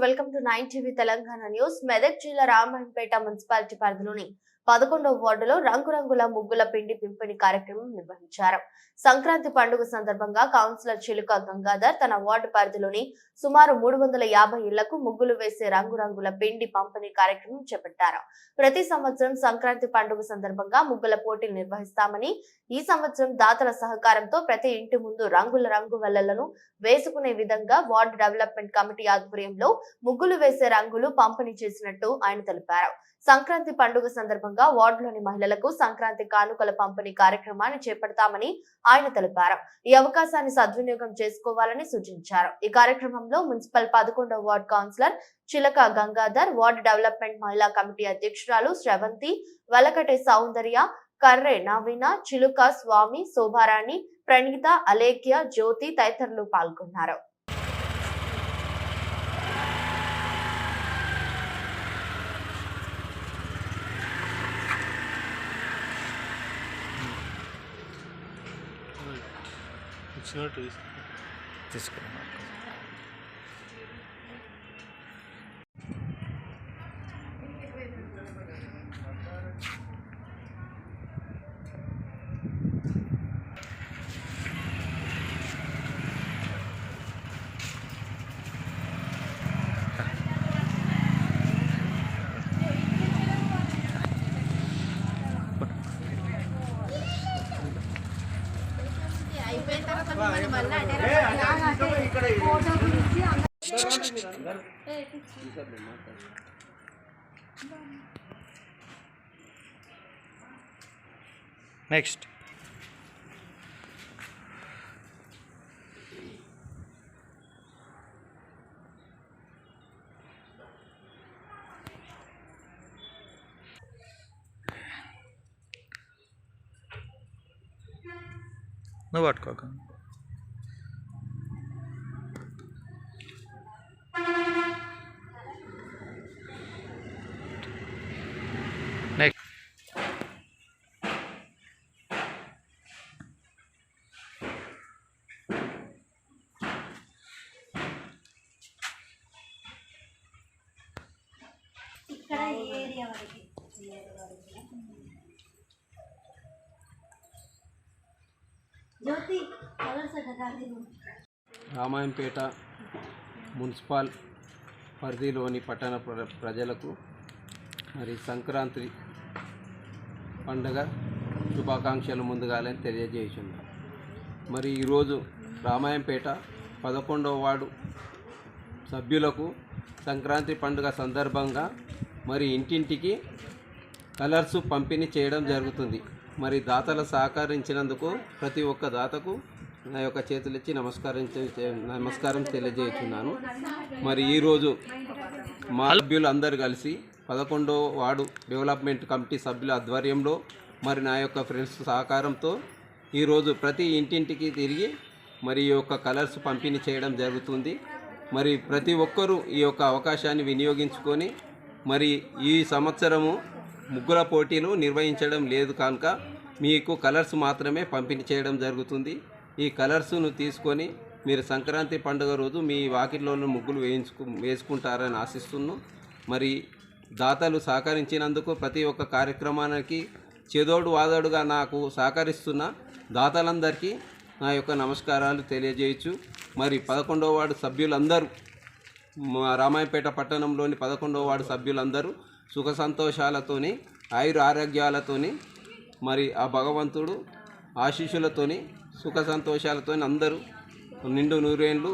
Welcome to nine TV Telangana news. Medak జిల్లా Ramayampet municipality పరిధిలోని పదకొండవ వార్డులో రంగురంగుల ముగ్గుల పిండి పింపిణీ కార్యక్రమం నిర్వహించారు. సంక్రాంతి పండుగ సందర్భంగా కౌన్సిలర్ చిలుక గంగాధర్ తన వార్డు పరిధిలోని సుమారు మూడు వందల యాభై ఇళ్ళకు ముగ్గులు వేసే రంగురంగుల పిండి పంపిణీ కార్యక్రమం చేపట్టారు. ప్రతి సంవత్సరం సంక్రాంతి పండుగ సందర్భంగా ముగ్గుల పోటీలు నిర్వహిస్తామని ఈ సంవత్సరం దాతల సహకారంతో ప్రతి ఇంటి ముందు రంగుల రంగు వెల్లలను వేసుకునే విధంగా వార్డు డెవలప్మెంట్ కమిటీ ఆధ్వర్యంలో ముగ్గులు వేసే రంగులు పంపిణీ చేసినట్టు ఆయన తెలిపారు. సంక్రాంతి పండుగ సందర్భంగా వార్డులోని మహిళలకు సంక్రాంతి కానుకల పంపిణీ కార్యక్రమాన్ని చేపడతామని ఆయన తెలిపారు. ఈ అవకాశాన్ని సద్వినియోగం చేసుకోవాలని సూచించారు. ఈ కార్యక్రమంలో మున్సిపల్ పదకొండవ ward councillor Chilaka Gangadhar ward development మహిళా కమిటీ అధ్యక్షురాలు శ్రవంతి వలకటే సౌందర్య కర్రే నవీన చిలుక స్వామి శోభారాణి ప్రణీత అలేఖ్య జ్యోతి తదితరులు పాల్గొన్నారు. it's your. Just kidding. Next ఇక్కడ ఈ ఏరియా వరకు ఈ ఏరియా వరకు రామాయంపేట మున్సిపల్ పరిధిలోని పట్టణ ప్ర- ప్రజలకు మరి సంక్రాంతి పండగ శుభాకాంక్షలు ముందుగాలని తెలియజేసింది మరి ఈరోజు రామాయంపేట పదకొండవ వార్డు సభ్యులకు సంక్రాంతి పండుగ సందర్భంగా మరి ఇంటింటికి కలర్స్ పంపిణీ చేయడం జరుగుతుంది. మరి దాతలు సహకరించినందుకు ప్రతి ఒక్క దాతకు నా యొక్క చేతులిచ్చి నమస్కరించ నమస్కారం తెలియజేస్తున్నాను. మరి ఈరోజు మా సభ్యులు అందరు కలిసి పదకొండో వార్డు డెవలప్మెంట్ కమిటీ సభ్యుల ఆధ్వర్యంలో మరి నా యొక్క ఫ్రెండ్స్ సహకారంతో ఈరోజు ప్రతి ఇంటింటికి తిరిగి మరి ఈ యొక్క కలర్స్ పంపిణీ చేయడం జరుగుతుంది. మరి ప్రతి ఒక్కరూ ఈ యొక్క అవకాశాన్ని వినియోగించుకొని మరి ఈ సంవత్సరము ముగ్గుల పోటీలు నిర్వహించడం లేదు కనుక మీకు కలర్స్ మాత్రమే పంపిణీ చేయడం జరుగుతుంది. ఈ కలర్స్ను తీసుకొని మీరు సంక్రాంతి పండుగ రోజు మీ వాకిట్లో ముగ్గులు వేయించుకు వేసుకుంటారని ఆశిస్తున్నాను. మరి దాతలు సహకరించినందుకు ప్రతి ఒక్క కార్యక్రమానికి చేదోడు వాదోడుగా నాకు సహకరిస్తున్న దాతలందరికీ నా యొక్క నమస్కారాలు తెలియజేయచ్చు. మరి పదకొండవ వార్డు సభ్యులందరూ మా రామాయపేట పట్టణంలోని పదకొండవ వార్డు సభ్యులందరూ సుఖ సంతోషాలతోని ఆయుర ఆరోగ్యాలతోని మరి ఆ భగవంతుడు ఆశీస్సులతోని సుఖ సంతోషాలతోని అందరూ నిండు నూరేళ్ళు